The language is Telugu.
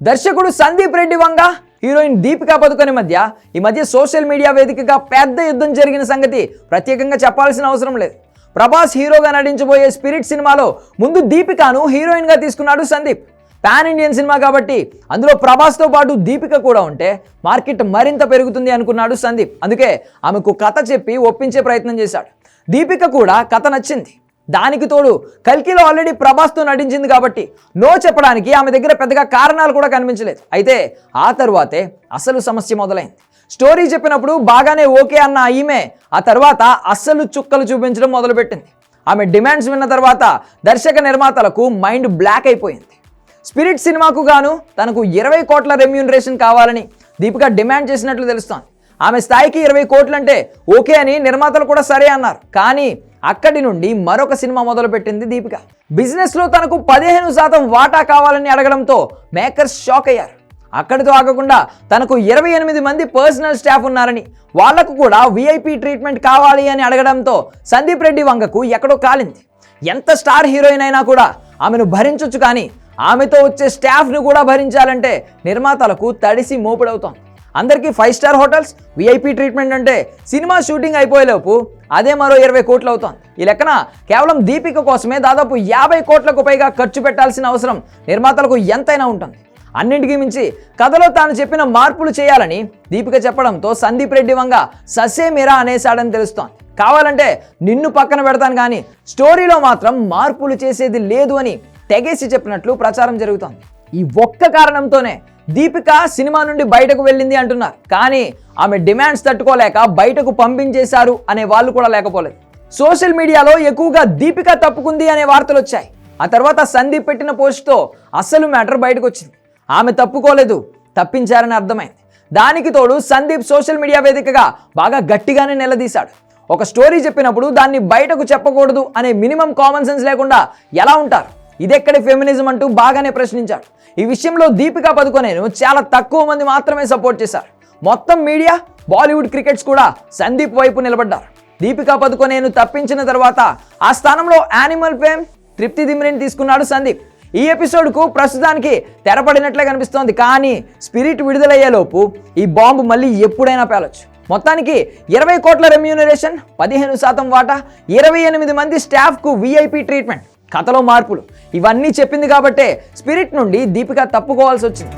దర్శకుడు సందీప్ రెడ్డి వంగ హీరోయిన్ దీపికా పదుకొని మధ్య ఈ మధ్య సోషల్ మీడియా వేదికగా పెద్ద యుద్ధం జరిగిన సంగతి ప్రత్యేకంగా చెప్పాల్సిన అవసరం లేదు. ప్రభాస్ హీరోగా నటించబోయే స్పిరిట్ సినిమాలో ముందు దీపికాను హీరోయిన్గా తీసుకున్నాడు సందీప్. పాన్ ఇండియన్ సినిమా కాబట్టి అందులో ప్రభాస్తో పాటు దీపిక కూడా ఉంటే మార్కెట్ మరింత పెరుగుతుంది అనుకున్నాడు సందీప్. అందుకే ఆమెకు కథ చెప్పి ఒప్పించే ప్రయత్నం చేశాడు. దీపిక కూడా కథ నచ్చింది. దానికి తోడు కల్కిలో ఆల్రెడీ ప్రభాస్తో నటించింది కాబట్టి నో చెప్పడానికి ఆమె దగ్గర పెద్దగా కారణాలు కూడా కనిపించలేదు. అయితే ఆ తర్వాతే అసలు సమస్య మొదలైంది. స్టోరీ చెప్పినప్పుడు బాగానే ఓకే అన్న ఈమె ఆ తర్వాత అస్సలు చుక్కలు చూపించడం మొదలుపెట్టింది. ఆమె డిమాండ్స్ విన్న తర్వాత దర్శక నిర్మాతలకు మైండ్ బ్లాక్ అయిపోయింది. స్పిరిట్ సినిమాకు గాను తనకు ఇరవై కోట్ల రెమ్యూనరేషన్ కావాలని దీపిక డిమాండ్ చేసినట్లు తెలుస్తోంది. ఆమె స్థాయికి ఇరవై కోట్లంటే ఓకే అని నిర్మాతలు కూడా సరే అన్నారు. కానీ అక్కడి నుండి మరొక సినిమా మొదలుపెట్టింది దీపిక. బిజినెస్లో తనకు పదిహేను శాతం వాటా కావాలని అడగడంతో మేకర్స్ షాక్ అయ్యారు. అక్కడితో ఆగకుండా తనకు ఇరవై ఎనిమిది మంది పర్సనల్ స్టాఫ్ ఉన్నారని వాళ్ళకు కూడా విఐపి ట్రీట్మెంట్ కావాలి అని అడగడంతో సందీప్ రెడ్డి వంగకు ఎక్కడో కాలింది. ఎంత స్టార్ హీరోయిన్ అయినా కూడా ఆమెను భరించొచ్చు కానీ ఆమెతో వచ్చే స్టాఫ్ను కూడా భరించాలంటే నిర్మాతలకు తడిసి మోపుడవుతోంది. అందరికీ five star hotels VIP treatment అంటే సినిమా షూటింగ్ అయిపోయేలోపు అదే మరో ఇరవై కోట్లు అవుతోంది. ఈ లెక్కన కేవలం దీపిక కోసమే దాదాపు యాభై కోట్లకు పైగా ఖర్చు పెట్టాల్సిన అవసరం నిర్మాతలకు ఎంతైనా ఉంటుంది. అన్నింటికీ మించి కథలో తాను చెప్పిన మార్పులు చేయాలని దీపిక చెప్పడంతో సందీప్ రెడ్డి వంగ ససే మీరా అనేసాడని తెలుస్తోంది. కావాలంటే నిన్ను పక్కన పెడతాను కానీ స్టోరీలో మాత్రం మార్పులు చేసేది లేదు అని తెగేసి చెప్పినట్లు ప్రచారం జరుగుతోంది. ఈ ఒక్క కారణంతోనే దీపిక సినిమా నుండి బయటకు వెళ్ళింది అంటున్నారు. కానీ ఆమె డిమాండ్స్ తట్టుకోలేక బయటకు పంపించేశారు అనే వాళ్ళు కూడా లేకపోలేదు. సోషల్ మీడియాలో ఎక్కువగా దీపిక తప్పుకుంది అనే వార్తలు వచ్చాయి. ఆ తర్వాత సందీప్ పెట్టిన పోస్ట్తో అసలు మ్యాటర్ బయటకు వచ్చింది ఆమె తప్పుకోలేదు తప్పించారని అర్థమైంది. దానికి తోడు సందీప్ సోషల్ మీడియా వేదికగా బాగా గట్టిగానే నిలదీశాడు. ఒక స్టోరీ చెప్పినప్పుడు దాన్ని బయటకు చెప్పకూడదు అనే మినిమం కామన్ సెన్స్ లేకుండా ఎలా ఉంటారు? ఇదెక్కడి ఫెమినిజం అంటూ బాగానే ప్రశ్నించాడు. ఈ విషయంలో దీపికా పదుకొనేను చాలా తక్కువ మంది మాత్రమే సపోర్ట్ చేశారు. మొత్తం మీడియా బాలీవుడ్ క్రికెట్స్ కూడా సందీప్ వైపు నిలబడ్డారు. దీపికా పదుకొనేను తప్పించిన తర్వాత ఆ స్థానంలో యానిమల్ ఫేమ్ తృప్తి దిమ్రిని తీసుకున్నాడు సందీప్. ఈ ఎపిసోడ్కు ప్రస్తుతానికి తెరపడినట్లే కనిపిస్తోంది కానీ స్పిరిట్ విడుదలయ్యేలోపు ఈ బాంబు మళ్ళీ ఎప్పుడైనా పేలొచ్చు. మొత్తానికి ఇరవై కోట్ల రెమ్యూనరేషన్ పదిహేను శాతం వాటా ఇరవై ఎనిమిది మంది స్టాఫ్కు విఐపి ట్రీట్మెంట్ కథలో మార్పులు. ఇవన్నీ చెప్పింది కాబట్టే స్పిరిట్ నుండి దీపిక తప్పుకోవాల్సి వచ్చింది